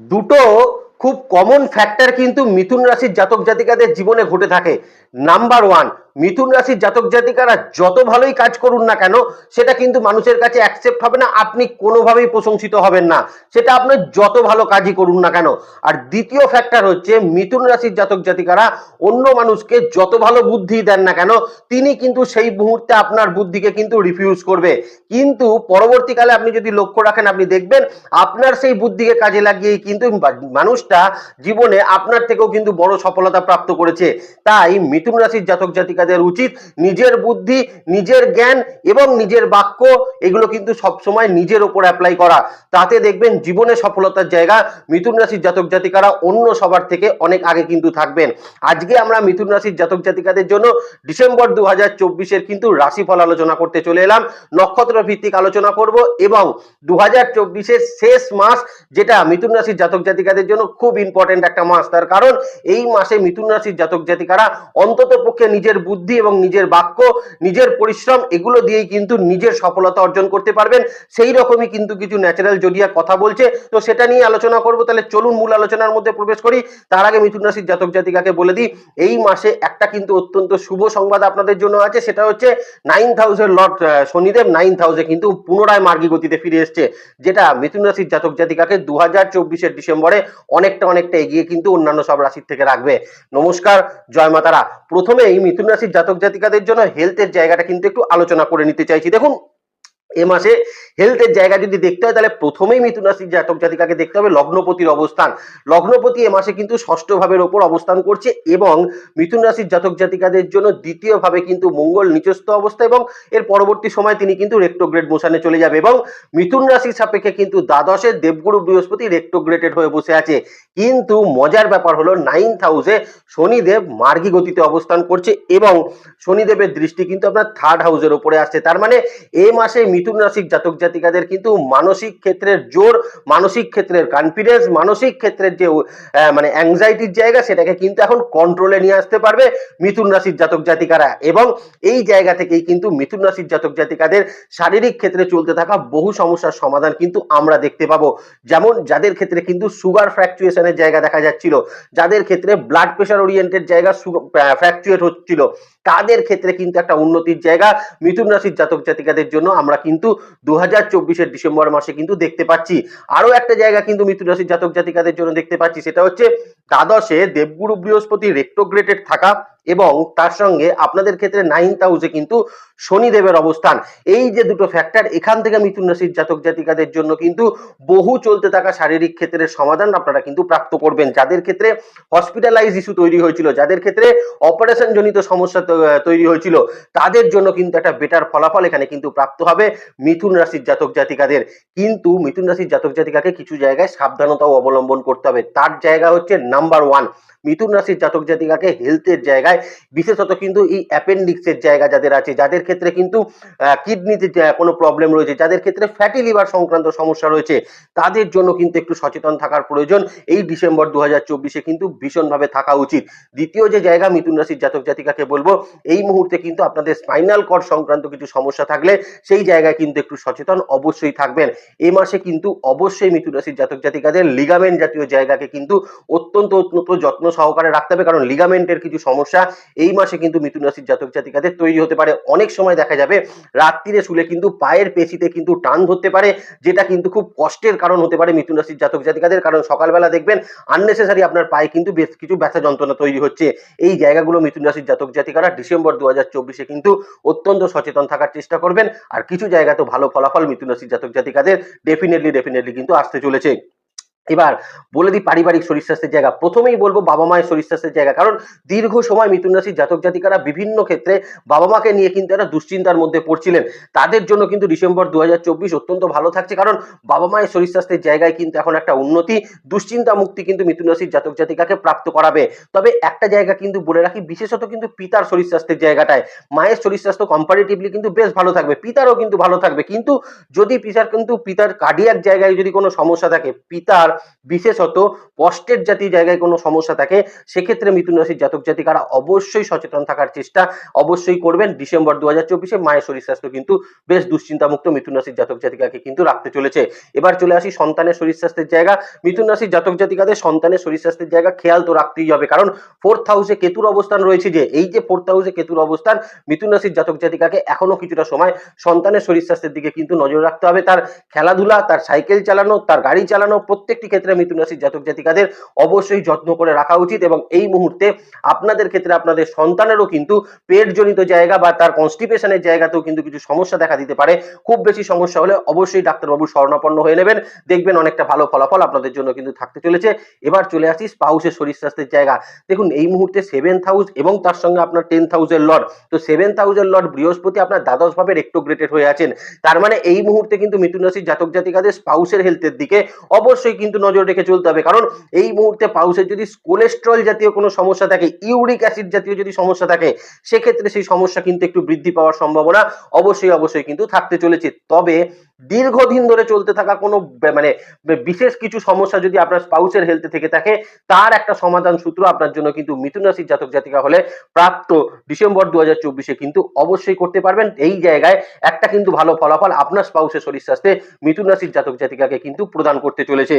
দুটো খুব common factor কিন্তু মিথুন রাশির জাতক জাতিকাদের জীবনে ঘটে থাকে। নাম্বার ওয়ান মিথুন রাশির জাতক জাতিকারা যত ভালোই কাজ করুন না কেন, সেটা কিন্তু মানুষের কাছে অ্যাকসেপ্ট হবে না, আপনি কোনোভাবেই প্রশংসিত হবেন না। সেটা আপনি যত ভালো কাজই করুন না কেন। আর দ্বিতীয় ফ্যাক্টর হচ্ছে মিথুন রাশির জাতক জাতিকারা অন্য মানুষকে যত ভালো বুদ্ধি দেন না কেন, তিনি কিন্তু সেই মুহূর্তে আপনার বুদ্ধিকে কিন্তু রিফিউজ করবে। কিন্তু পরবর্তীকালে আপনি যদি লক্ষ্য রাখেন, আপনি দেখবেন আপনার সেই বুদ্ধিকে কাজে লাগিয়েই কিন্তু মানুষটা জীবনে আপনার থেকেও কিন্তু বড় সফলতা প্রাপ্ত করেছে। তাই মিথুন রাশির জাতক জাতিকাদের উচিত নিজের বুদ্ধি, নিজের জ্ঞান এবং নিজের বাক্য, এগুলো কিন্তু সবসময় নিজের ওপর অ্যাপ্লাই করা। তাতে দেখবেন জীবনে সফলতার জায়গা মিথুন রাশির জাতক জাতিকারা অন্য সবার থেকে অনেক আগে কিন্তু থাকবেন। আজকে আমরা মিথুন রাশির জাতক জাতিকাদের জন্য ডিসেম্বর দু হাজার চব্বিশের কিন্তু রাশিফল আলোচনা করতে চলে এলাম। নক্ষত্র ভিত্তিক আলোচনা করব এবং দু হাজার চব্বিশের শেষ মাস, যেটা মিথুন রাশির জাতক জাতিকাদের জন্য খুব ইম্পর্টেন্ট একটা মাস। তার কারণ এই মাসে মিথুন রাশির জাতক জাতিকারা অন্তত পক্ষে নিজের বুদ্ধি এবং নিজের বাক্য, নিজের পরিশ্রম, এগুলো দিয়েই কিন্তু নিজের সফলতা অর্জন করতে পারবেন। সেই রকমই কিন্তু কিছু ন্যাচারাল জড়িয়া কথা বলছে। তো সেটা নিয়ে আলোচনা করব। তাহলে চলুন মূল আলোচনার মধ্যে প্রবেশ করি। তার আগে মিথুন রাশির জাতক জাতিকাকে বলে দিই। এই মাসে একটা কিন্তু অত্যন্ত শুভ সংবাদ আপনাদের জন্য আছে। সেটা হচ্ছে নাইন থাউজেন্ড লট শনিদেব নাইন থাউজেন্ড কিন্তু পুনরায় মার্গী গতিতে ফিরে এসছে। যেটা মিথুন রাশির জাতক জাতিকাকে দু হাজার চব্বিশের ডিসেম্বরে অনেকটা অনেকটা এগিয়ে কিন্তু অন্যান্য সব রাশির থেকে রাখবে। নমস্কার, জয় মাতারা। প্রথমে এই মিথুন রাশির জাতক জাতিকাদের জন্য হেলথের জায়গাটা কিন্তু একটু আলোচনা করে নিতে চাইছি। দেখুন এ মাসে হেলথের জায়গা যদি দেখতে হয়, তাহলে প্রথমেই মিথুন রাশির জাতক জাতিকাকে দেখতে হবে লগ্নপতির অবস্থান। লগ্নপতি এ মাসে কিন্তু ষষ্ঠ ভাবের ওপর অবস্থান করছে এবং মিথুন রাশির জাতক জাতিকাদের জন্য দ্বিতীয় ভাবে কিন্তু মঙ্গল নিচস্থ অবস্থা এবং এর পরবর্তী সময় তিনি কিন্তু রেক্টোগ্রেড মোশনে চলে যাবে এবং মিথুন রাশির সাপেক্ষে কিন্তু দ্বাদশের দেবগুরু বৃহস্পতি রেক্টোগ্রেটেড হয়ে বসে আছে। কিন্তু মজার ব্যাপার হলো নাইন হাউসে শনিদেব মার্গী গতিতে অবস্থান করছে এবং শনিদেবের দৃষ্টি কিন্তু আপনার থার্ড হাউসের ওপরে আসছে। তার মানে এ মাসে মিথুন রাশির জাতক জাতিকাদের কিন্তু মানসিক ক্ষেত্রের জোর, মানসিক ক্ষেত্রের কনফিডেন্স মানসিক ক্ষেত্রের যে মানে অ্যাংজাইটির জায়গা সেটাকে কিন্তু এখন কন্ট্রোলে নিয়ে আসতে পারবে মিথুন রাশির জাতক জাতিকারা। এবং এই জায়গা থেকেই কিন্তু মিথুন রাশির জাতক জাতিকাদের শারীরিক ক্ষেত্রে চলতে থাকা বহু সমস্যার সমাধান কিন্তু আমরা দেখতে পাবো। যেমন যাদের ক্ষেত্রে কিন্তু সুগার ফ্র্যাকচুয়েশনের জায়গা দেখা যাচ্ছিল, যাদের ক্ষেত্রে ব্লাড প্রেশার ওরিয়েন্টেড জায়গা ফ্র্যাকচুয়েট হচ্ছিল। তাদের ক্ষেত্রে কিন্তু একটা উন্নতির জায়গা মিথুন রাশির জাতক জাতিকাদের জন্য আমরা কিন্তু দু হাজার ডিসেম্বর মাসে কিন্তু দেখতে পাচ্ছি। আরও একটা জায়গা কিন্তু মিথুন রাশির জাতক জাতিকাদের জন্য দেখতে পাচ্ছি, সেটা হচ্ছে দ্বাদশে দেবগুরু বৃহস্পতি রেক্টোগ্রেটেড থাকা। এবং তার সঙ্গে আপনাদের ক্ষেত্রে নাইন হাউসে কিন্তু শনিদেবের অবস্থান। এই যে দুটো ফ্যাক্টর এখান থেকে মিথুন রাশির জাতক জাতিকাদের জন্য কিন্তু বহু চলতে থাকা শারীরিক ক্ষেত্রের সমাধান আপনারা কিন্তু প্রাপ্ত করবেন। যাদের ক্ষেত্রে হসপিটালাইজ ইস্যু তৈরি হয়েছিল, যাদের ক্ষেত্রে অপারেশন জনিত সমস্যা তৈরি হয়েছিল, তাদের জন্য কিন্তু একটা বেটার ফলাফল এখানে কিন্তু প্রাপ্ত হবে মিথুন রাশির জাতক জাতিকাদের। কিন্তু মিথুন রাশির জাতক জাতিকাকে কিছু জায়গায় সাবধানতাও অবলম্বন করতে হবে। তার জায়গা হচ্ছে নাম্বার ওয়ান মিথুন রাশির জাতক জাতিকাকে হেলথের জায়গায় বিশেষত কিন্তু এই অ্যাপেন্ডিক্সের জায়গা যাদের আছে, যাদের ক্ষেত্রে কিন্তু কিডনিতে কোনো প্রবলেম রয়েছে, যাদের ক্ষেত্রে ফ্যাটি লিভার সংক্রান্ত সমস্যা রয়েছে, তাদের জন্য কিন্তু একটু সচেতন থাকার প্রয়োজন। এই ডিসেম্বর দু হাজার চব্বিশে কিন্তু ভীষণভাবে থাকা উচিত। দ্বিতীয় যে জায়গা, মিথুন রাশির জাতক জাতিকাকে বলব, এই মুহূর্তে কিন্তু আপনাদের স্পাইনাল কর্ড সংক্রান্ত কিছু সমস্যা থাকলে সেই জায়গায় কিন্তু একটু সচেতন অবশ্যই থাকবেন। এ মাসে কিন্তু অবশ্যই মিথুন রাশির জাতক জাতিকাদের লিগামেন্ট জাতীয় জায়গাকে কিন্তু অত্যন্ত অত্যন্ত যত্ন সহকারে রাখতে হবে, কারণ লিগামেন্টের কিছু সমস্যা এই মাসে কিন্তু মিথুন রাশির জাতক জাতিকাদের তৈরি হতে পারে। অনেক সময় দেখা যাবে রাত্রিরে শুলে কিন্তু পায়ের পেশিতে কিন্তু টান ধরতে পারে, যেটা কিন্তু খুব কষ্টের কারণ হতে পারে মিথুন রাশির জাতক জাতিকাদের। কারণ সকালবেলা দেখবেন আননেসেসারি আপনার পায়ে কিন্তু বেশ কিছু ব্যথা যন্ত্রণা তৈরি হচ্ছে। এই জায়গাগুলো মিথুন রাশির জাতক জাতিকারা ডিসেম্বর দু হাজার চব্বিশে কিন্তু অত্যন্ত সচেতন থাকার চেষ্টা করবেন। আর কিছু জায়গাতে ভালো ফলাফল মিথুন রাশির জাতক জাতিকাদের ডেফিনেটলি ডেফিনেটলি কিন্তু আসতে চলেছে। এবার বলে দিই পারিবারিক শরীর স্বাস্থ্যের জায়গা। প্রথমেই বলব বাবা মায়ের শরীর স্বাস্থ্যের জায়গা। কারণ দীর্ঘ সময় মিথুন রাশির জাতক জাতিকারা বিভিন্ন ক্ষেত্রে বাবা মাকে নিয়ে কিন্তু একটা দুশ্চিন্তার মধ্যে পড়ছিলেন। তাদের জন্য কিন্তু ডিসেম্বর দু হাজার চব্বিশ অত্যন্ত ভালো থাকছে। কারণ বাবা মায়ের শরীর স্বাস্থ্যের জায়গায় কিন্তু এখন একটা উন্নতি, দুশ্চিন্তা মুক্তি কিন্তু মিথুন রাশির জাতক জাতিকাকে প্রাপ্ত করাবে। তবে একটা জায়গা কিন্তু বলে রাখি, বিশেষত কিন্তু পিতার শরীর স্বাস্থ্যের জায়গাটায়। মায়ের শরীর স্বাস্থ্য কম্পারেটিভলি কিন্তু বেশ ভালো থাকবে, পিতারও কিন্তু ভালো থাকবে। কিন্তু যদি পিতার কিন্তু, পিতার কার্ডিয়াক জায়গায় যদি কোনো সমস্যা থাকে, পিতার বিশেষত পস্টের জাতীয় জায়গায় কোনো সমস্যা থাকে, সেক্ষেত্রে মিথুন রাশির জাতক জাতিকারা অবশ্যই সচেতন থাকার চেষ্টা অবশ্যই করবেন। ডিসেম্বর দু হাজার চব্বিশে মায়ের শরীর স্বাস্থ্য কিন্তু বেশ দুশ্চিন্তামুক্ত মিথুন রাশির জাতক জাতিকাকে কিন্তু রাখতে চলেছে। এবার চলে আসি সন্তানের শরীর স্বাস্থ্যের জায়গা। মিথুন রাশির জাতক জাতিকাদের সন্তানের শরীর স্বাস্থ্যের জায়গা খেয়াল তো রাখতেই হবে, কারণ ফোর্থ হাউসে কেতুর অবস্থান রয়েছে যে, এই যে ফোর্থ হাউসে কেতুর অবস্থান, মিথুন রাশির জাতক জাতিকাকে এখনও কিছুটা সময় সন্তানের শরীর স্বাস্থ্যের দিকে কিন্তু নজর রাখতে হবে। তার খেলাধুলা, তার সাইকেল চালানো, তার গাড়ি চালানো প্রত্যেকটি ক্ষেত্রে মিথুন রাশির জাতক জাতিকাদের অবশ্যই যত্ন করে রাখা উচিত এবং এই মুহূর্তে আপনাদের ক্ষেত্রে আপনাদের সন্তানেরও কিন্তু পেটজনিত জায়গা বা তার কনস্টিপেশনের জায়গাতেও কিন্তু কিছু সমস্যা দেখা দিতে পারে। খুব বেশি সমস্যা হলে অবশ্যই ডাক্তারবাবু শরণাপন্ন হয়ে নেবেন। দেখবেন অনেকটা ভালো ফলাফল আপনাদের জন্য কিন্তু থাকতে চলেছে। এবার চলে আসি স্পাউসের শরীর স্বাস্থ্যের জায়গা। দেখুন, এই মুহূর্তে সেভেন্থ হাউস এবং তার সঙ্গে আপনার টেন্থ হাউসের লর্ড তো সেভেন্থ হাউসের লর্ড বৃহস্পতি আপনার দ্বাদশ ভাবে রেক্টোগ্রেটেড হয়ে আছেন। তার মানে এই মুহূর্তে কিন্তু মিথুন রাশির জাতক জাতিকাদের স্পাউসের হেলথের দিকে অবশ্যই কিন্তু নজর রেখে চলতে হবে। কারণ এই মুহূর্তে পাউসের যদি কোলেস্ট্রল জাতীয় কোনো সমস্যা থাকে ইউরিক অ্যাসিড জাতীয় যদি সমস্যা থাকে, সেক্ষেত্রে সেই সমস্যা কিন্তু একটু বৃদ্ধি পাওয়ার সম্ভাবনা অবশ্যই অবশ্যই কিন্তু থাকতে চলেছে। তবে দীর্ঘদিন ধরে চলতে থাকা কোনো মানে বিশেষ কিছু সমস্যা যদি আপনার স্পাউসের হেলথে থেকে থাকে, তার একটা সমাধান সূত্র আপনার জন্য কিন্তু মিথুন রাশির জাতক জাতিকা হলে প্রাপ্ত ডিসেম্বর দু হাজার চব্বিশে কিন্তু অবশ্যই করতে পারবেন। এই জায়গায় একটা কিন্তু ভালো ফলাফল আপনার স্পাউসের শরীর স্বাস্থ্যে মিথুন রাশির জাতক জাতিকাকে কিন্তু প্রদান করতে চলেছে।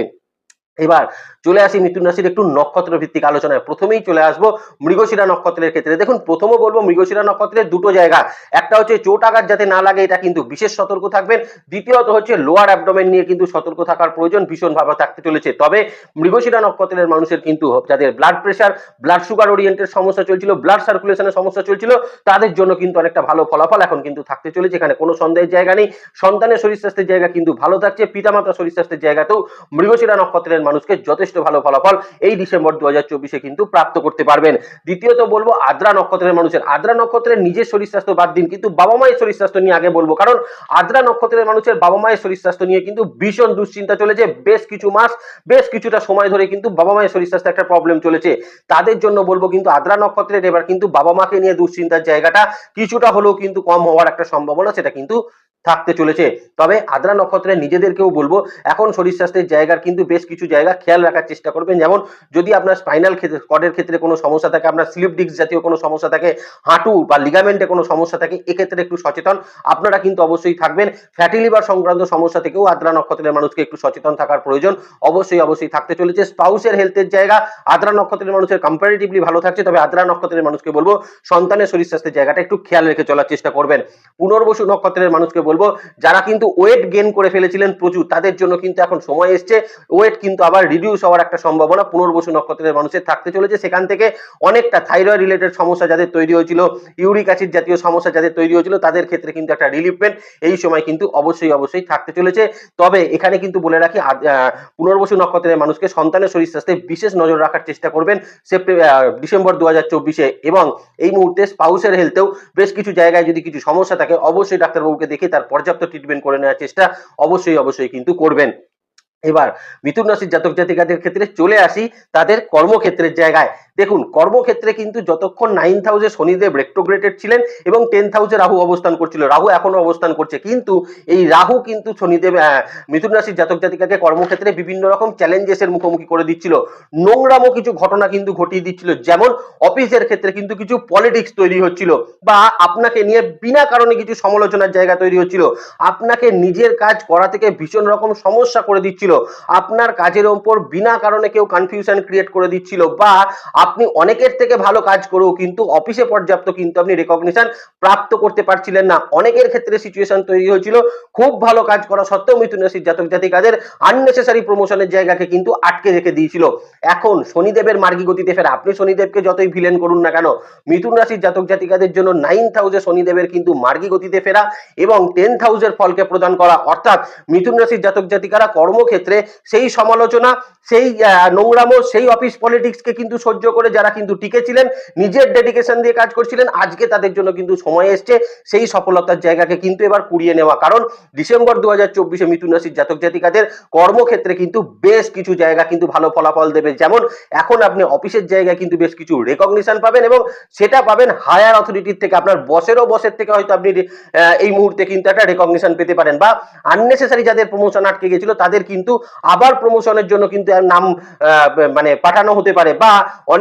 এবার চলে আসি মিথুন রাশির একটু নক্ষত্র ভিত্তিক আলোচনায়। প্রথমেই চলে আসব মৃগশিরা নক্ষত্রের ক্ষেত্রে। দেখুন, প্রথমে বলব মৃগশিরা নক্ষত্রের দুটো জায়গা। একটা হচ্ছে চোট আঘাত যাতে না লাগে, এটা কিন্তু বিশেষ সতর্ক থাকবেন। দ্বিতীয়ত হচ্ছে লোয়ার অ্যাবডোমেন নিয়ে কিন্তু সতর্ক থাকার প্রয়োজন, ভীষণভাবে থাকতে চলেছে। তবে মৃগশিরা নক্ষত্রের মানুষের কিন্তু যাদের blood pressure blood sugar oriented সমস্যা চলছিল ব্লাড সার্কুলেশনের সমস্যা চলছিল, তাদের জন্য কিন্তু অনেকটা ভালো ফলাফল এখন কিন্তু থাকতে চলেছে। এখানে কোনো সন্দেহের জায়গা নেই। সন্তানের শরীর স্বাস্থ্যের জায়গা কিন্তু ভালো থাকছে। পিতামাতার শরীর স্বাস্থ্যের জায়গাতেও মৃগশিরা নক্ষত্রের মানুষকে যথেষ্ট ভালো ফলাফল এই ডিসেম্বর দু হাজার চব্বিশে কিন্তু প্রাপ্ত করতে পারবেন। দ্বিতীয়ত বলব আদ্রা নক্ষত্রের মানুষের। আদ্রা নক্ষত্রের নিজের শরীর স্বাস্থ্য বাদ দিন, কিন্তু বাবা মায়ের শরীর স্বাস্থ্য নিয়ে আগে বলব, কারণ আদ্রা নক্ষত্রের মানুষের বাবা মায়ের শরীর স্বাস্থ্য নিয়ে কিন্তু ভীষণ দুশ্চিন্তা চলেছে। বেশ কিছু মাস, বেশ কিছুটা সময় ধরে কিন্তু বাবা মায়ের শরীর স্বাস্থ্য একটা প্রবলেম চলেছে। তাদের জন্য বলব কিন্তু আদ্রা নক্ষত্রের এবার কিন্তু বাবা মাকে নিয়ে দুশ্চিন্তার জায়গাটা কিছুটা হলেও কিন্তু কম হওয়ার একটা সম্ভাবনা, সেটা কিন্তু থাকতে চলেছে। তবে আদ্রা নক্ষত্রের নিজেদেরকেও বলব, এখন শরীর স্বাস্থ্যের জায়গার কিন্তু বেশ কিছু জায়গা খেয়াল রাখার চেষ্টা করবেন। যেমন যদি আপনার স্পাইনাল কর্ডের ক্ষেত্রে কোনো সমস্যা থাকে, আপনার স্লিপ ডিস্ক জাতীয় কোনো সমস্যা থাকে, হাঁটু বা লিগামেন্টে কোনো সমস্যা থাকে, এক্ষেত্রে একটু সচেতন। আপনারা কিন্তু অবশ্যই থাকবেন। ফ্যাটি লিভার সংক্রান্ত সমস্যা থেকেও আদ্রা নক্ষত্রের মানুষকে একটু সচেতন থাকার প্রয়োজন। অবশ্যই অবশ্যই থাকতে চলেছে। স্পাউসের হেলথের জায়গা, আদ্রা নক্ষত্রের মানুষের কম্পারেটিভলি ভালো থাকছে। তবে আদ্রা নক্ষত্রের মানুষকে বলব, সন্তানের শরীর স্বাস্থ্যের জায়গাটা একটু খেয়াল রেখে চলার চেষ্টা করবেন। পুনর্বসু নক্ষত্রের মানুষকে বলব, যারা কিন্তু ওয়েট গেন করে ফেলেছিলেন প্রচুর, তাদের জন্য কিন্তু এখন সময় এসছে। ওয়েট কিন্তু আবার রিডিউস হওয়ার একটা সম্ভাবনা, পুনর্বসু নক্ষত্রের মানুষের থাকতে চলেছে। সেখান থেকে অনেকটা থাইরয়েড রিলেটেড সমস্যা যাদের তৈরি হয়েছিল ইউরিক অ্যাসিড জাতীয় সমস্যা যাদের তৈরি হয়েছিল, তাদের ক্ষেত্রে কিন্তু একটা রিলিফমেন্ট এই সময় কিন্তু অবশ্যই অবশ্যই থাকতে চলেছে। তবে এখানে কিন্তু বলে রাখি পুনর্বসু নক্ষত্রের মানুষকে সন্তানের শরীর স্বাস্থ্যে বিশেষ নজর রাখার চেষ্টা করবেন সেপ্টেম্বর ডিসেম্বর দু হাজার চব্বিশে। এবং এই মুহূর্তে স্পাউসের হেলথেও বেশ কিছু জায়গায় যদি কিছু সমস্যা থাকে, অবশ্যই ডাক্তারবাবুকে দেখে তার পর্যাপ্ত ট্রিটমেন্ট করে নেওয়ার চেষ্টা অবশ্যই অবশ্যই কিন্তু করবেন। এবার মিথুন রাশির জাতক জাতিকাদের ক্ষেত্রে চলে আসি তাদের কর্মক্ষেত্রের জায়গায়। দেখুন, কর্মক্ষেত্রে কিন্তু যতক্ষণ নাইন্থ হাউসে শনিদেব রেক্টোগ্রেটেড ছিলেন এবং টেন্থ হাউসে রাহু অবস্থান করছিল, রাহু এখনও অবস্থান করছে, কিন্তু এই রাহু কিন্তু শনিদেব মিথুন রাশির জাতক জাতিকাকে কর্মক্ষেত্রে বিভিন্ন রকম চ্যালেঞ্জেসের মুখোমুখি করে দিচ্ছিল। নোংরামো কিছু ঘটনা কিন্তু ঘটিয়ে দিচ্ছিল, যেমন অফিসের ক্ষেত্রে কিন্তু কিছু পলিটিক্স তৈরি হচ্ছিল, বা আপনাকে নিয়ে বিনা কারণে কিছু সমালোচনার জায়গা তৈরি হচ্ছিল, আপনাকে নিজের কাজ করা থেকে ভীষণ রকম সমস্যা করে দিচ্ছিল, আপনার কাজের ওপর বিনা কারণে কেউ কনফিউশন ক্রিয়েট করে দিচ্ছিল, বা আপনি অনেকের থেকে ভালো কাজ করেও কিন্তু অফিসে পর্যাপ্ত কিন্তু আপনি রেকগনিশন প্রাপ্ত করতে পারছিলেন না। অনেকের ক্ষেত্রে সিচুয়েশন তৈরি হয়েছিল। খুব ভালো কাজ করা সত্ত্বেও মিথুন রাশির জাতক জাতিকাদের আননেসেসারি প্রমোশনের জায়গাকে কিন্তু আটকে রেখে দিয়েছিল। এখন শনিদেবের মার্গী গতিতে ফেরা। আপনি শনিদেবকে যতই ভিলেন করুন না কেন মিথুন রাশির জাতক জাতিকাদের জন্য নাইন্থ হাউসে শনিদেবের কিন্তু মার্গী গতিতে ফেরা এবং টেন্থ হাউসের ফলকে প্রদান করা। অর্থাৎ মিথুন রাশির জাতক জাতিকারা কর্মক্ষেত্রে সেই সমালোচনা, সেই নোংরামো, সেই অফিস পলিটিক্সকে কিন্তু সহ্য করে করে যারা কিন্তু টিকেছিলেন, নিজের ডেডিকেশন দিয়ে কাজ করছিলেন, আজকে তাদের জন্য কিন্তু সময় এসছে। সেই সফলতার জায়গাকে কিন্তু এবার কুড়িয়ে নেওয়া। কারণ ডিসেম্বর দু হাজার চব্বিশে মিথুন রাশির জাতক জাতিকাদের কর্মক্ষেত্রে কিন্তু বেশ কিছু জায়গা কিন্তু ভালো ফলাফল দেবে। যেমন এখন আপনি অফিসের জায়গায় কিন্তু বেশ কিছু রেকগনিশন পাবেন এবং সেটা পাবেন হায়ার অথরিটির থেকে। আপনার বসেরও বসের থেকে হয়তো আপনি এই মুহূর্তে কিন্তু একটা রেকগনিশন পেতে পারেন বা আননেসেসারি যাদের প্রমোশন আটকে গেছিল, তাদের কিন্তু আবার প্রমোশনের জন্য কিন্তু নাম মানে পাঠানো হতে পারে বা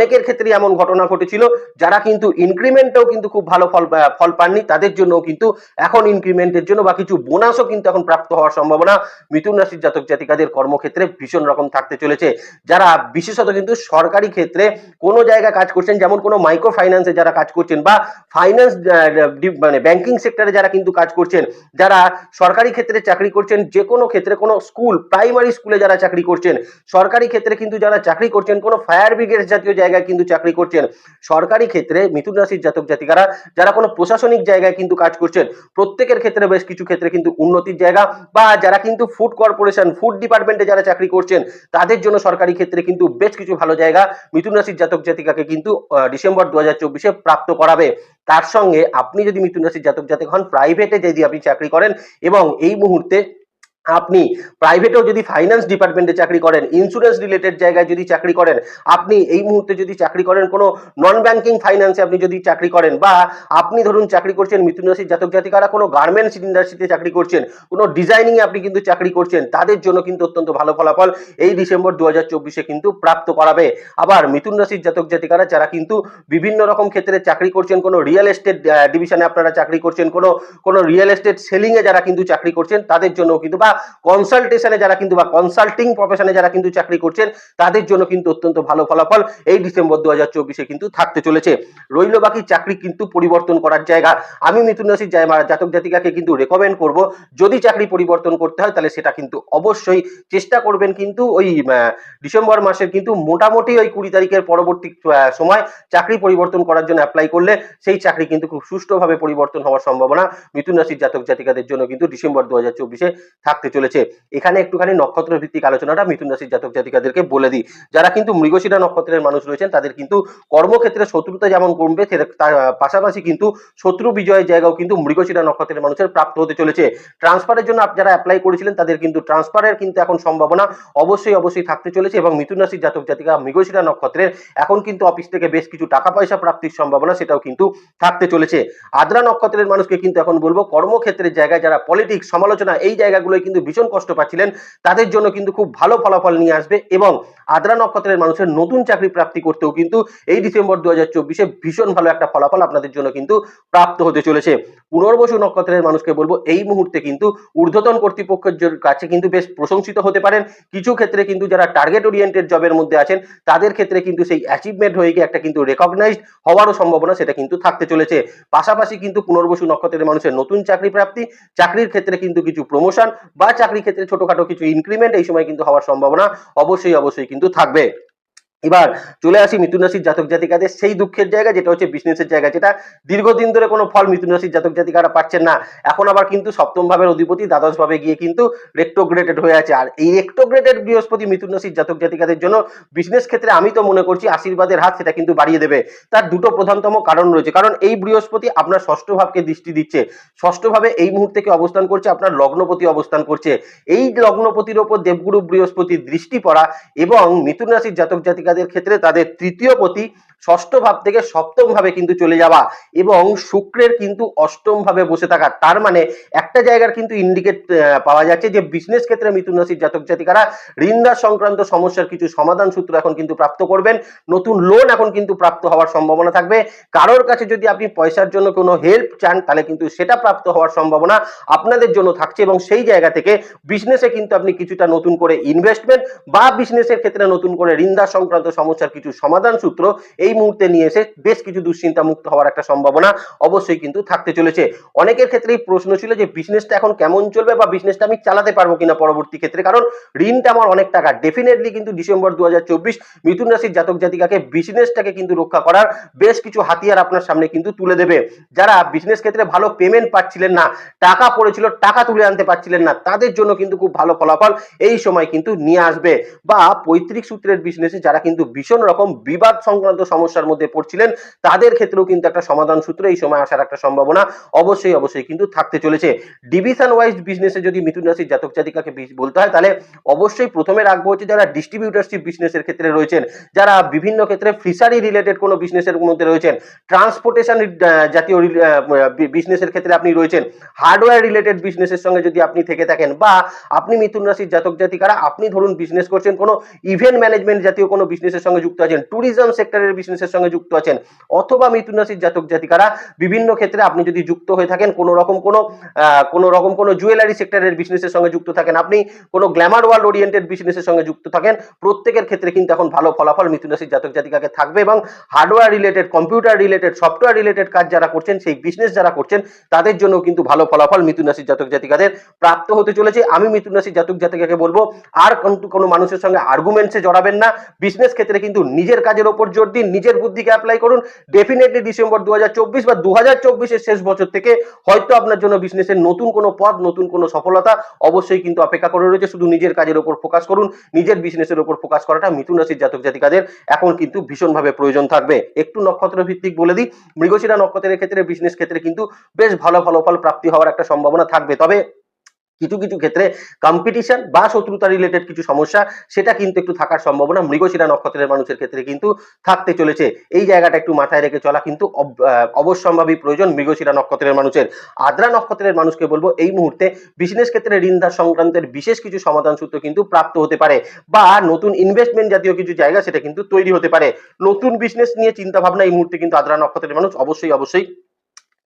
অনেকের ক্ষেত্রে এমন ঘটনা ঘটেছিল। যারা কিন্তু ইনক্রিমেন্টেও কিন্তু খুব ভালো ফল ফল পাননি, তাদের জন্য কিন্তু এখন ইনক্রিমেন্টের জন্য বা কিছু বোনাসও কিন্তু এখন প্রাপ্ত হওয়ার সম্ভাবনা মিথুন রাশির জাতক জাতিকাদের কর্মক্ষেত্রে ভীষণ রকম থাকতে চলেছে। যারা বিশেষত কিন্তু সরকারি ক্ষেত্রে কোনো জায়গায় কাজ করছেন, যেমন কোনো মাইক্রো ফাইন্যান্সে যারা কাজ করছেন বা ফাইন্যান্স মানে ব্যাংকিং সেক্টরে যারা কিন্তু কাজ করছেন, যারা সরকারি ক্ষেত্রে চাকরি করছেন, যে কোনো ক্ষেত্রে কোনো স্কুল প্রাইমারি স্কুলে যারা চাকরি করছেন, সরকারি ক্ষেত্রে কিন্তু যারা চাকরি করছেন, কোনো ফায়ার ব্রিগেড জাতীয় জায়গায় কিন্তু চাকরি করছেন। সরকারি ক্ষেত্রে মিথুন রাশির জাতক জাতিকারা, যারা কোনো প্রশাসনিক জায়গায় কিন্তু কাজ করছেন, প্রত্যেকের ক্ষেত্রে বেশ কিছু ক্ষেত্রে কিন্তু উন্নতির জায়গা বা যারা কিন্তু ফুড কর্পোরেশন ফুড ডিপার্টমেন্টে যারা চাকরি করছেন, তাদের জন্য সরকারি ক্ষেত্রে কিন্তু বেশ কিছু ভালো জায়গা মিথুন রাশির জাতক জাতিকাকে কিন্তু ডিসেম্বর দু প্রাপ্ত করাবে। তার সঙ্গে আপনি যদি মিথুন রাশির জাতক জাতক হন প্রাইভেটে যদি আপনি চাকরি করেন এবং এই মুহূর্তে আপনি প্রাইভেটেও যদি ফাইন্যান্স ডিপার্টমেন্টে চাকরি করেন ইন্স্যুরেন্স রিলেটেড জায়গায় যদি চাকরি করেন, আপনি এই মুহূর্তে যদি চাকরি করেন, কোনো নন ব্যাংকিং ফাইন্যান্সে আপনি যদি চাকরি করেন বা আপনি ধরুন চাকরি করছেন মিথুন রাশির জাতক জাতিকারা, কোনো গার্মেন্টস ইন্ডাস্ট্রিতে চাকরি করছেন, কোনো ডিজাইনিংয়ে আপনি কিন্তু চাকরি করছেন, তাদের জন্য কিন্তু অত্যন্ত ভালো ফলাফল এই ডিসেম্বর দু হাজার চব্বিশে কিন্তু প্রাপ্ত করাবে। আবার মিথুন রাশির জাতক জাতিকারা যারা কিন্তু বিভিন্ন রকম ক্ষেত্রে চাকরি করছেন, কোনো রিয়েল এস্টেট ডিভিশনে আপনারা চাকরি করছেন, কোনো কোনো রিয়েল এস্টেট সেলিংয়ে যারা কিন্তু চাকরি করছেন, তাদের জন্য কিন্তু বা কনসালটেশনে যারা কিন্তু বা কনসাল্টিং প্রফেশনে যারা কিন্তু চাকরি করছেন, তাদের জন্য কিন্তু অত্যন্ত ভালো ফলাফল। এই ডিসেম্বর দু হাজার চব্বিশে কিন্তু থাকতে চলেছে। রইল বাকি চাকরি কিন্তু পরিবর্তন করার জায়গা। আমি মিথুন রাশির জাতক জাতিকাকে কিন্তু রেকমেন্ড করব। যদি চাকরি পরিবর্তন করতে হয়, তাহলে সেটা কিন্তু অবশ্যই চেষ্টা করবেন কিন্তু ওই ডিসেম্বর মাসের কিন্তু মোটামুটি ওই কুড়ি তারিখের পরবর্তী সময় চাকরি পরিবর্তন করার জন্য অ্যাপ্লাই করলে সেই চাকরি কিন্তু খুব সুষ্ঠুভাবে পরিবর্তন হওয়ার সম্ভাবনা মিথুন রাশির জাতক জাতিকাদের জন্য কিন্তু ডিসেম্বর দু হাজার চব্বিশে থাকতে চলেছে। এখানে একটুখানি নক্ষত্র ভিত্তিক আলোচনাটা মিথুন রাশির জাতক জাতিকাদেরকে বলে দিই। যারা কিন্তু মৃগশিরা নক্ষত্রের মানুষ রয়েছেন, তাদের কিন্তু কর্মক্ষেত্রে শত্রুতা যেমন কমবে, তার পাশাপাশি কিন্তু শত্রু বিজয়ের জায়গাও কিন্তু মৃগশিরা নক্ষত্রের মানুষের প্রাপ্ত হতে চলেছে। ট্রান্সফারের জন্য যারা অ্যাপ্লাই করেছিলেন, তাদের কিন্তু ট্রান্সফারের কিন্তু এখন সম্ভাবনা অবশ্যই অবশ্যই থাকতে চলেছে এবং মিথুন রাশির জাতক জাতিকা মৃগশিরা নক্ষত্রের এখন কিন্তু অফিস থেকে বেশ কিছু টাকা পয়সা প্রাপ্তির সম্ভাবনা সেটাও কিন্তু থাকতে চলেছে। আদ্রা নক্ষত্রের মানুষকে কিন্তু এখন বলব, কর্মক্ষেত্রের জায়গায় যারা পলিটিক্স সমালোচনা, এই জায়গাগুলোয় কিন্তু ভীষণ কষ্ট পাচ্ছিলেন। তাদের জন্য কিন্তু খুব ভালো ফলাফল নিয়ে আসবে এবং আদ্রা নক্ষত্রের মানুষের নতুন চাকরি প্রাপ্তি করতেও কিন্তু এই ডিসেম্বর দু হাজার চব্বিশে ভীষণ ভালো একটা ফলাফল আপনাদের জন্য কিন্তু প্রাপ্ত হতে চলেছে। পুনর্বসু নক্ষত্রের মানুষকে বলব, এই মুহূর্তে কিন্তু ঊর্ধ্বতন কর্তৃপক্ষের কাছে কিন্তু বেশ প্রশংসিত হতে পারেন। কিছু ক্ষেত্রে কিন্তু যারা টার্গেট ওরিয়েন্টেড জবের মধ্যে আছেন, তাদের ক্ষেত্রে কিন্তু সেই অ্যাচিভমেন্ট হয়ে গিয়ে একটা কিন্তু রেকগনাইজড হওয়ারও সম্ভাবনা সেটা কিন্তু থাকতে চলেছে। পাশাপাশি কিন্তু পুনর্বসু নক্ষত্রের মানুষের নতুন চাকরি প্রাপ্তি, চাকরির ক্ষেত্রে কিন্তু কিছু প্রমোশন বা চাকরির ক্ষেত্রে ছোটখাটো কিছু ইনক্রিমেন্ট এই সময় কিন্তু হওয়ার সম্ভাবনা অবশ্যই অবশ্যই কিন্তু থাকবে। এবার চলে আসি মিথুন রাশির জাতক জাতিকাদের সেই দুঃখের জায়গা, যেটা হচ্ছে বিজনেসের জায়গা। যেটা দীর্ঘদিন ধরে কোনো ফল মিথুন রাশির জাতক জাতিকারা পাচ্ছেন না। এখন আবার কিন্তু সপ্তম ভাবের অধিপতি দ্বাদশ ভাবে গিয়ে কিন্তু রেক্টোগ্রেটেড হয়ে আছে। আর এই রেক্টোগ্রেটেড বৃহস্পতি মিথুন রাশির জাতক জাতিকাদের জন্য বিজনেস ক্ষেত্রে আমি তো মনে করছি আশীর্বাদের হাত সেটা কিন্তু বাড়িয়ে দেবে। তার দুটো প্রধানতম কারণ রয়েছে। কারণ এই বৃহস্পতি আপনার ষষ্ঠ ভাবকে দৃষ্টি দিচ্ছে। ষষ্ঠ ভাবে এই মুহূর্তে কি অবস্থান করছে? আপনার লগ্নপতি অবস্থান করছে। এই লগ্নপতির ওপর দেবগুরু বৃহস্পতির দৃষ্টি পড়া এবং মিথুন রাশির জাতক জাতিকাদের ক্ষেত্রে তাদের তৃতীয় পতি ষষ্ঠ ভাব থেকে সপ্তম ভাবে কিন্তু চলে যাওয়া এবং শুক্রের কিন্তু অষ্টম ভাবে বসে থাকা। তার মানে একটা জায়গার কিন্তু ইন্ডিকেট পাওয়া যাচ্ছে যে বিজনেস ক্ষেত্রে মিথুন রাশির জাতক জাতিকারা ঋণদার সংক্রান্ত সমস্যার কিছু সমাধান সূত্র এখন কিন্তু প্রাপ্ত করবেন। নতুন লোন এখন কিন্তু প্রাপ্ত হওয়ার সম্ভাবনা থাকবে। কারোর কাছে যদি আপনি পয়সার জন্য কোনো হেল্প চান, তাহলে কিন্তু সেটা প্রাপ্ত হওয়ার সম্ভাবনা আপনাদের জন্য থাকছে এবং সেই জায়গা থেকে বিজনেসে কিন্তু আপনি কিছুটা নতুন করে ইনভেস্টমেন্ট বা বিজনেসের ক্ষেত্রে নতুন করে ঋণদার সংক্রান্ত সমস্যার কিছু সমাধান সূত্র এই এই মুহূর্তে নিয়ে এসে বেশ কিছু দুশ্চিন্তা মুক্ত হওয়ার একটা সম্ভাবনা অবশ্যই কিন্তু থাকতে চলেছে। অনেকের ক্ষেত্রেই প্রশ্ন ছিল যে বিজনেসটা এখন কেমন চলবে বা বিজনেসটা আমি চালাতে পারব কিনা পরবর্তী ক্ষেত্রে? কারণ ঋণটা আমার অনেক টাকা। ডেফিনেটলি কিন্তু ডিসেম্বর দু মিথুন রাশির জাতক জাতিকাকে বিজনেসটাকে কিন্তু রক্ষা করার বেশ কিছু হাতিয়ার আপনার সামনে কিন্তু তুলে দেবে। যারা বিজনেস ক্ষেত্রে ভালো পেমেন্ট পাচ্ছিলেন না, টাকা পড়েছিল, টাকা তুলে আনতে পারছিলেন না, তাদের জন্য কিন্তু খুব ভালো ফলাফল এই সময় কিন্তু নিয়ে আসবে। বা পৈতৃক সূত্রের বিজনেসে যারা কিন্তু ভীষণ রকম বিবাদ সংক্রান্ত সমস্যার মধ্যে পড়ছিলেন, তাদের ক্ষেত্রেও কিন্তু একটা সমাধান সূত্র এই সময় আসার একটা সম্ভাবনা অবশ্যই অবশ্যই কিন্তু থাকতে চলেছে। ডিভিশন ওয়াইজ বিজনেসে যদি মিথুন রাশির জাতক জাতিকাকে বলতে হয়, তাহলে অবশ্যই প্রথমে রাখব হচ্ছে যারা ডিস্ট্রিবিউটারশিপ বিজনেসের ক্ষেত্রে রয়েছেন, যারা বিভিন্ন ক্ষেত্রে ফিশারি রিলেটেড কোনো বিজনেসের মধ্যে রয়েছেন ট্রান্সপোর্টেশন জাতীয় বিজনেসের ক্ষেত্রে আপনি রয়েছেন হার্ডওয়্যার রিলেটেড বিজনেসের সঙ্গে যদি আপনি থেকে থাকেন, বা আপনি মিথুন রাশির জাতক জাতিকারা, আপনি ধরুন বিজনেস করছেন, কোনো ইভেন্ট ম্যানেজমেন্ট জাতীয় কোনো বিজনেসের সঙ্গে যুক্ত আছেন ট্যুরিজম সেক্টরের বিজনেসের সঙ্গে যুক্ত আছেন। অথবা মিথুন রাশির জাতক জাতিকারা বিভিন্ন ক্ষেত্রে আপনি যদি যুক্ত হয়ে থাকেন, কোনো রকম কোনো কোনো রকম কোনো জুয়েলারি সেক্টরের বিজনেসের সঙ্গে যুক্ত থাকেন, আপনি কোনো গ্ল্যামার ওয়ার্ল্ড ওরিয়েন্টেড বিজনেসের সঙ্গে যুক্ত থাকেন, প্রত্যেকের ক্ষেত্রে কিন্তু এখন ভালো ফলাফল মিথুন রাশির জাতক জাতিকাকে থাকবে এবং hardware related computer related software related কাজ যারা করছেন, সেই বিজনেস যারা করছেন, তাদের জন্য কিন্তু ভালো ফলাফল মিথুন রাশির জাতক জাতিকাদের প্রাপ্ত হতে চলেছে। আমি মিথুন রাশির জাতক জাতিকাকে বলব, আর কোনো মানুষের সঙ্গে আর্গুমেন্টসে জড়াবেন না। বিজনেস ক্ষেত্রে কিন্তু নিজের কাজের ওপর জোর দিন নিজের বুদ্ধিকে অ্যাপ্লাই করুন। ডেফিনেটলি ডিসেম্বর দু বা দু হাজার শেষ বছর থেকে হয়তো আপনার জন্য বিজনেসের নতুন কোনো পথ, নতুন কোনো সফলতা অবশ্যই কিন্তু অপেক্ষা করে রয়েছে। শুধু নিজের কাজের ওপর ফোকাস করুন, নিজের বিজনেসের ওপর ফোকাস করাটা মিথুন রাশির জাতক জাতিকাদের এখন কিন্তু ভীষণভাবে প্রয়োজন থাকবে। একটু নক্ষত্র ভিত্তিক বলে দিই। মৃগশিরা নক্ষত্রের ক্ষেত্রে বিজনেস ক্ষেত্রে কিন্তু বেশ ভালো ফলাফল প্রাপ্তি হওয়ার একটা সম্ভাবনা থাকবে। তবে কিছু কিছু ক্ষেত্রে কম্পিটিশন বা শত্রুতা রিলেটেড কিছু সমস্যা, সেটা কিন্তু একটু থাকার সম্ভাবনা। মৃগশিরা নক্ষত্রের মানুষের ক্ষেত্রে কিন্তু থাকতে চলেছে। এই জায়গাটা একটু মাথায় রেখে চলা কিন্তু অবশ্যম্ভাবী প্রয়োজন মৃগশিরা নক্ষত্রের মানুষের। আদ্রা নক্ষত্রের মানুষকে বলব, এই মুহূর্তে বিজনেস ক্ষেত্রে ঋণদার সংক্রান্তের বিশেষ কিছু সমাধান সূত্র কিন্তু প্রাপ্ত হতে পারে বা নতুন ইনভেস্টমেন্ট জাতীয় কিছু জায়গা সেটা কিন্তু তৈরি হতে পারে। নতুন বিজনেস নিয়ে চিন্তা ভাবনা এই মুহূর্তে কিন্তু আদ্রা নক্ষত্রের মানুষ অবশ্যই অবশ্যই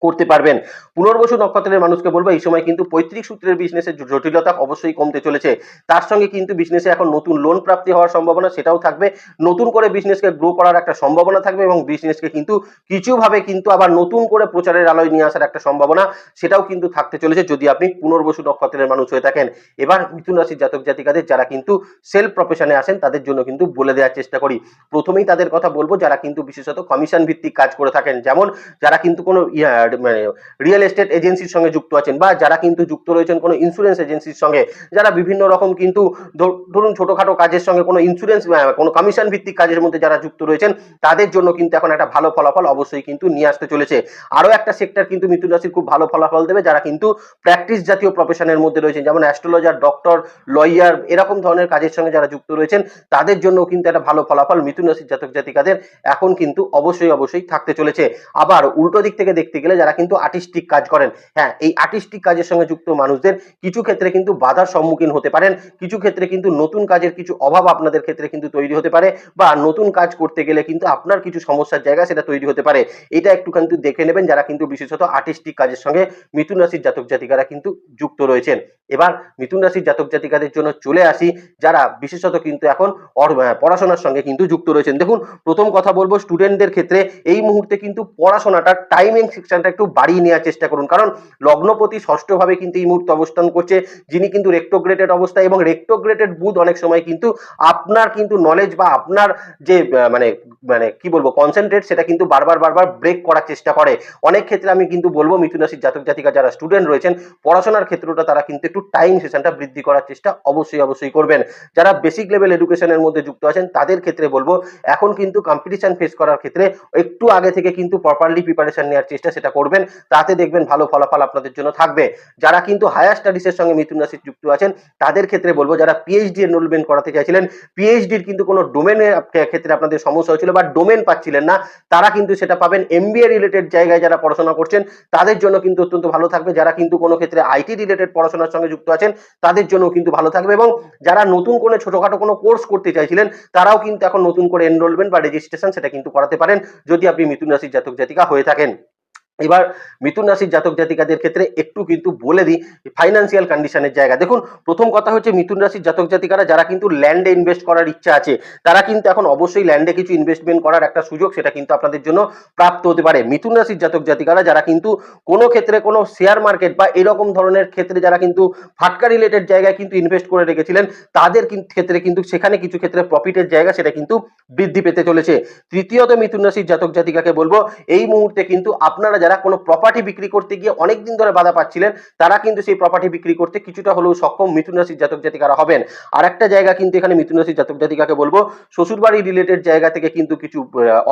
করতে পারবেন। পুনর্বসু নক্ষত্রের মানুষকে বলব, এই সময় কিন্তু পৈতৃক সূত্রের বিজনেসের জটিলতা অবশ্যই কমতে চলেছে। তার সঙ্গে কিন্তু বিজনেসে এখন নতুন লোন প্রাপ্তি হওয়ার সম্ভাবনা সেটাও থাকবে। নতুন করে বিজনেসকে গ্রো করার একটা সম্ভাবনা থাকবে এবং বিজনেসকে কিন্তু কিছুভাবে কিন্তু আবার নতুন করে প্রচারের আলোয় নিয়ে আসার একটা সম্ভাবনা সেটাও কিন্তু থাকতে চলেছে যদি আপনি পুনর্বসু নক্ষত্রের মানুষ হয়ে থাকেন। এবার মিথুন রাশির জাতক জাতিকাদের যারা কিন্তু সেলফ প্রফেশনে আসেন, তাদের জন্য কিন্তু বলে দেওয়ার চেষ্টা করি। প্রথমেই তাদের কথা বলব, যারা কিন্তু বিশেষত কমিশন ভিত্তিক কাজ করে থাকেন, যেমন যারা কিন্তু কোনো রিয়েল এস্টেট এজেন্সির সঙ্গে যুক্ত আছেন বা যারা কিন্তু যুক্ত রয়েছেন কোনো ইন্স্যুরেন্স এজেন্সির সঙ্গে, যারা বিভিন্ন রকম কিন্তু ধরুন ছোটখাটো কাজের সঙ্গে কোনো ইন্স্যুরেন্স কোনো কমিশন ভিত্তিক কাজের মধ্যে যারা যুক্ত রয়েছেন, তাদের জন্য কিন্তু এখন একটা ভালো ফলাফল অবশ্যই কিন্তু নিয়ে আসতে চলেছে। আরও একটা সেক্টর কিন্তু মিথুন রাশির খুব ভালো ফলাফল দেবে, যারা কিন্তু প্র্যাকটিস জাতীয় প্রফেশনের মধ্যে রয়েছেন, যেমন অ্যাস্ট্রোলজার ডক্টর লয়ার এরকম ধরনের কাজের সঙ্গে যারা যুক্ত রয়েছেন, তাদের জন্য কিন্তু একটা ভালো ফলাফল মিথুন রাশির জাতক জাতিকাদের এখন কিন্তু অবশ্যই অবশ্যই থাকতে চলেছে। আবার উল্টো দিক থেকে দেখতে গেলে যারা কিন্তু আর্টিস্টিক কাজ করেন হ্যাঁ এই আর্টিস্টিক কাজের সঙ্গে যুক্ত মানুষদের কিছু ক্ষেত্রে কিন্তু বাধার সম্মুখীন হতে পারেন, কিছু ক্ষেত্রে কিন্তু নতুন কাজের কিছু অভাব আপনাদের ক্ষেত্রে কিন্তু তৈরি হতে পারে বা নতুন কাজ করতে গেলে কিন্তু আপনার কিছু সমস্যার জায়গা সেটা তৈরি হতে পারে। এটা একটু কিন্তু দেখে নেবেন যারা কিন্তু বিশেষত আর্টিস্টিক কাজের সঙ্গে মিথুন রাশির জাতক জাতিকারা কিন্তু যুক্ত রয়েছেন। এবার মিথুন রাশির জাতক জাতিকাদের জন্য চলে আসি, যারা বিশেষত কিন্তু এখন পড়াশোনার সঙ্গে কিন্তু যুক্ত রয়েছেন। দেখুন, প্রথম কথা বলব স্টুডেন্টদের ক্ষেত্রে এই মুহূর্তে কিন্তু পড়াশোনাটা টাইমিং সেকশনটা একটু বাড়িয়ে নেওয়ার চেষ্টা করুন। কারণ লগ্নপতি ষষ্ঠভাবে কিন্তু এই মুহূর্তে অবস্থান করছে, যিনি কিন্তু রেক্টোগ্রেটেড অবস্থায় এবং রেক্টোগ্রেটেড বুধ অনেক সময় কিন্তু আপনার কিন্তু নলেজ বা আপনার যে মানে মানে কি বলব কনসেন্ট্রেট সেটা কিন্তু বারবার বারবার ব্রেক করার চেষ্টা করে। অনেক ক্ষেত্রে আমি কিন্তু বলব, মিথুন রাশির জাতক জাতিকা যারা স্টুডেন্ট রয়েছেন, পড়াশোনার ক্ষেত্রটা তারা কিন্তু একটু টাইম সেশনটা বৃদ্ধি করার চেষ্টা অবশ্যই অবশ্যই করবেন। যারা বেসিক লেভেল এডুকেশনের মধ্যে যুক্ত আছেন, তাদের ক্ষেত্রে বলব, এখন কিন্তু কম্পিটিশন ফেস করার ক্ষেত্রে একটু আগে থেকে কিন্তু প্রপারলি প্রিপারেশন নেওয়ার চেষ্টা সেটা করবেন, তাতে দেখবেন ভালো ফলাফল আপনাদের জন্য থাকবে। যারা কিন্তু হায়ার স্টাডিজের সঙ্গে মিথুন রাশির যুক্ত আছেন, তাদের ক্ষেত্রে বলব, যারা পিএইচডি এনরোলমেন্ট করাতে চাইছিলেন পিএইচডির কিন্তু কোনো ডোমেনের ক্ষেত্রে আপনাদের সমস্যা হয়েছিল বা ডোমেন পাচ্ছিলেন না, তারা কিন্তু সেটা পাবেন এমবিএ রিলেটেড জায়গায় যারা পড়াশোনা করছেন, তাদের জন্য কিন্তু অত্যন্ত ভালো থাকবে। যারা কিন্তু কোনো ক্ষেত্রে আইটি রিলেটেড পড়াশোনার সঙ্গে যুক্ত আছেন, তাদের জন্য কিন্তু ভালো থাকবে এবং যারা নতুন কোনো ছোটখাটো কোনো কোর্স করতে চাইছিলেন, তারাও কিন্তু এখন নতুন করে এনরোলমেন্ট বা রেজিস্ট্রেশন সেটা কিন্তু করাতে পারেন, যদি আপনি মিথুন রাশির জাতক জাতিকা হয়ে থাকেন। এবার মিথুন রাশির জাতক জাতিকাদের ক্ষেত্রে একটু কিন্তু বলে দিই ফাইন্যান্সিয়াল কন্ডিশনের জায়গা। দেখুন, প্রথম কথা হচ্ছে মিথুন রাশির জাতক জাতিকারা যারা কিন্তু ল্যান্ডে ইনভেস্ট করার ইচ্ছা আছে, তারা কিন্তু এখন অবশ্যই ল্যান্ডে কিছু ইনভেস্টমেন্ট করার একটা সুযোগ সেটা কিন্তু আপনাদের জন্য প্রাপ্ত হতে পারে। মিথুন রাশির জাতক জাতিকারা যারা কিন্তু কোনো ক্ষেত্রে কোনো শেয়ার মার্কেট বা এরকম ধরনের ক্ষেত্রে যারা কিন্তু ফাটকা রিলেটেড জায়গায় কিন্তু ইনভেস্ট করে রেখেছিলেন, তাদের ক্ষেত্রে কিন্তু সেখানে কিছু ক্ষেত্রে প্রফিটের জায়গা সেটা কিন্তু বৃদ্ধি পেতে চলেছে। তৃতীয়ত মিথুন রাশির জাতক জাতিকাকে বলব, এই মুহূর্তে কিন্তু আপনারা কোনো প্রপার্টি বিক্রি করতে গিয়ে অনেক দিন ধরে বাধা পাচ্ছিলেন, তারা কিন্তু সেই প্রপার্টি বিক্রি করতে কিছুটা হলেও সক্ষম মিথুন রাশির জাতক জাতিকারা হবেন। আর একটা জায়গা কিন্তু এখানে মিথুন রাশির জাতক জাতিকাকে বলব, শ্বশুরবাড়ি রিলেটেড জায়গা থেকে কিন্তু কিছু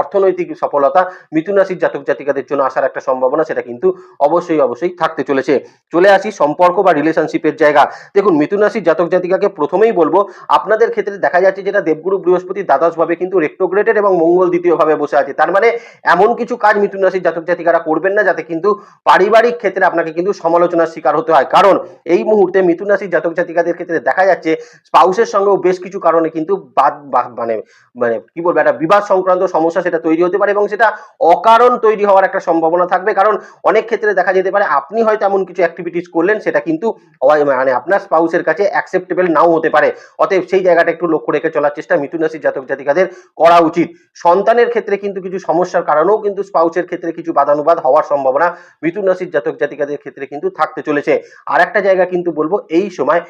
অর্থনৈতিক সফলতা মিথুন রাশির জাতক জাতিকাদের জন্য আসার একটা সম্ভাবনা সেটা কিন্তু অবশ্যই অবশ্যই থাকতে চলেছে। চলে আসি সম্পর্ক বা রিলেশনশিপের জায়গা। দেখুন, মিথুন রাশির জাতক জাতিকাকে প্রথমেই বলব, আপনাদের ক্ষেত্রে দেখা যাচ্ছে যেটা দেবগুরু, বৃহস্পতি, দ্বাদশ ভাবে কিন্তু রেক্টোগ্রেটেড এবং মঙ্গল দ্বিতীয়ভাবে বসে আছে। তার মানে এমন কিছু কাজ মিথুন রাশির জাতক জাতিকারা করবেন না, যাতে কিন্তু পারিবারিক ক্ষেত্রে আপনাকে কিন্তু সমালোচনার শিকার হতে হয়। কারণ এই মুহূর্তে মিথুন রাশির জাতক জাতিকাদের ক্ষেত্রে দেখা যাচ্ছে স্পাউসের সঙ্গেও বেশ কিছু কারণে কিন্তু বাদ মানে মানে কি বলব, একটা বিবাদ সংক্রান্ত সমস্যা সেটা তৈরি হতে পারে এবং সেটা অকারণ তৈরি হওয়ার একটা সম্ভাবনা থাকবে। কারণ অনেক ক্ষেত্রে দেখা যেতে পারে আপনি হয়তো এমন কিছু অ্যাক্টিভিটিস করলেন, সেটা কিন্তু মানে আপনার স্পাউসের কাছে অ্যাকসেপ্টেবল নাও হতে পারে। অতএব সেই জায়গাটা একটু লক্ষ্য রেখে চলার চেষ্টা মিথুন রাশির জাতক জাতিকাদের করা উচিত। সন্তানের ক্ষেত্রে কিন্তু কিছু সমস্যার কারণেও কিন্তু স্পাউসের ক্ষেত্রে কিছু বাদানুবাদ হওয়ার সম্ভাবনা মিথুন রাশির জাতক জাতিকাদের ক্ষেত্রে কিন্তু থাকতে চলেছে। আর একটা জায়গা কিন্তু বলব, এই সময়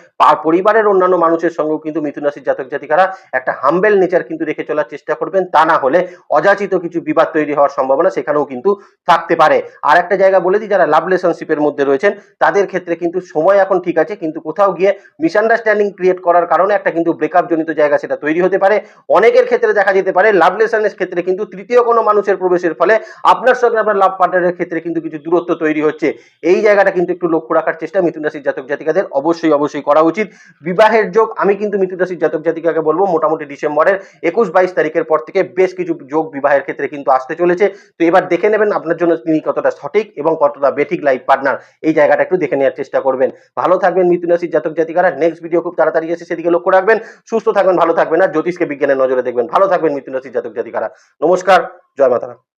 পরিবারের অন্যান্য মানুষের সঙ্গেও কিন্তু মিথুন রাশির জাতক জাতিকারা একটা হাম্বেল নেচার কিন্তু রেখে চলার চেষ্টা করবেন, তা না হলে অযাচিত কিছু বিবাদ তৈরি হওয়ার সম্ভাবনা সেখানেও কিন্তু থাকতে পারে। আর একটা জায়গা বলে দিই, যারা লাভ রিলেশনশিপের মধ্যে রয়েছেন, তাদের ক্ষেত্রে কিন্তু সময় এখন ঠিক আছে, কিন্তু কোথাও গিয়ে মিসআন্ডারস্ট্যান্ডিং ক্রিয়েট করার কারণে একটা কিন্তু ব্রেকআপ জনিত জায়গা সেটা তৈরি হতে পারে। অনেকের ক্ষেত্রে দেখা যেতে পারে লাভ রিলেশনের ক্ষেত্রে কিন্তু তৃতীয় কোনো মানুষের প্রবেশের ফলে আপনার সঙ্গে আপনার লাভ পার্টনারের ক্ষেত্রে কিন্তু কিছু দূরত্ব তৈরি হচ্ছে। এই জায়গাটা কিন্তু একটু লক্ষ্য রাখার চেষ্টা মিথুন রাশির জাতক জাতিকাদের। অবশ্যই অবশ্যই করা উচিত। বিবাহের যোগ, আমি কিন্তু মিথুন রাশির জাতক জাতিকাকে বলব, মোটামুটি ডিসেম্বরের একুশ বাইশ তারিখের পর থেকে বেশ কিছু যোগ বিবাহের ক্ষেত্রে কিন্তু আসতে চলেছে। তো এবার দেখে নেবেন আপনার জন্য তিনি কতটা সঠিক এবং কতটা বেঠিক লাইফ পার্টনার এই জায়গাটা একটু দেখে নেওয়ার চেষ্টা করবেন। ভালো থাকবেন মিথুন রাশির জাতক জাতিকারা। নেক্সট ভিডিও খুব তাড়াতাড়ি এসে সেদিকে লক্ষ্য রাখবেন। সুস্থ থাকবেন, ভালো থাকবেন আর জ্যোতিষকে বিজ্ঞানের নজরে দেখবেন। ভালো থাকবেন মিথুন রাশির জাতক জাতিকারা। নমস্কার, জয় মাতারা।